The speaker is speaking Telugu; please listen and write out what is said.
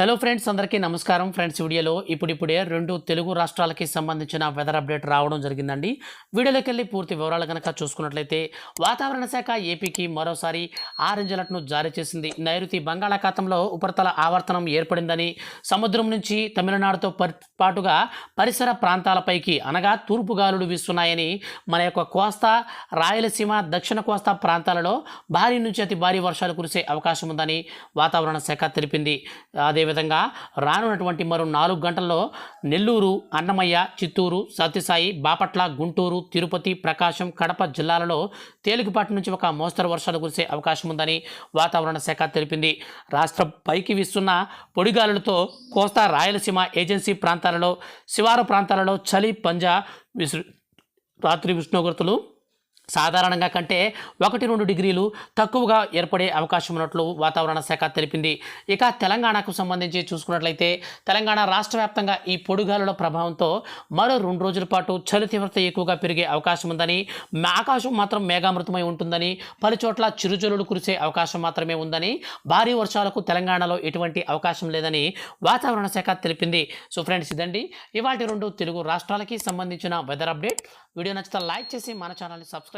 హలో ఫ్రెండ్స్ అందరికీ నమస్కారం. ఫ్రెండ్స్ వీడియోలో ఇప్పుడిప్పుడే రెండు తెలుగు రాష్ట్రాలకి సంబంధించిన వెదర్ అప్డేట్ రావడం జరిగిందండి. వీడియోలోకి వెళ్ళి పూర్తి వివరాలు కనుక చూసుకున్నట్లయితే వాతావరణ శాఖ ఏపీకి మరోసారి ఆరెంజ్ అలర్ట్ను జారీ చేసింది. నైరుతి బంగాళాఖాతంలో ఉపరితల ఆవర్తనం ఏర్పడిందని సముద్రం నుంచి తమిళనాడుతో పాటుగా పరిసర ప్రాంతాలపైకి అనగా తూర్పు గాలులు వీస్తున్నాయని మన యొక్క కోస్తా రాయలసీమ దక్షిణ కోస్తా ప్రాంతాలలో భారీ నుంచి అతి భారీ వర్షాలు కురిసే అవకాశం ఉందని వాతావరణ శాఖ తెలిపింది. అదేవిధంగా రానున్నటువంటి మరో నాలుగు గంటల్లో నెల్లూరు అన్నమయ్య చిత్తూరు సత్యసాయి బాపట్ల గుంటూరు తిరుపతి ప్రకాశం కడప జిల్లాలలో తేలికపాటి నుంచి ఒక మోస్తరు వర్షాలు కురిసే అవకాశం ఉందని వాతావరణ శాఖ తెలిపింది. రాష్ట్ర పైకి వీస్తున్న పొడిగాలులతో కోస్తా రాయలసీమ ఏజెన్సీ ప్రాంతాలలో శివారు ప్రాంతాలలో చలి పంజా విసు రాత్రి ఉష్ణోగ్రతలు సాధారణంగా కంటే ఒకటి రెండు డిగ్రీలు తక్కువగా ఏర్పడే అవకాశం ఉన్నట్లు వాతావరణ శాఖ తెలిపింది. ఇక తెలంగాణకు సంబంధించి చూసుకున్నట్లయితే తెలంగాణ రాష్ట్ర వ్యాప్తంగా ఈ పొడిగాలుల ప్రభావంతో మరో రెండు రోజుల పాటు చలి తీవ్రత ఎక్కువగా పెరిగే అవకాశం ఉందని ఆకాశం మాత్రం మేఘామృతమై ఉంటుందని పలు చోట్ల చిరుజల్లులు కురిసే అవకాశం మాత్రమే ఉందని భారీ వర్షాలకు తెలంగాణలో ఎటువంటి అవకాశం లేదని వాతావరణ శాఖ తెలిపింది. సో ఫ్రెండ్స్ ఇదండి. ఇవాటి రెండు తెలుగు రాష్ట్రాలకి సంబంధించిన వెదర్ అప్డేట్ వీడియో నచ్చితే లైక్ చేసి మన ఛానల్ని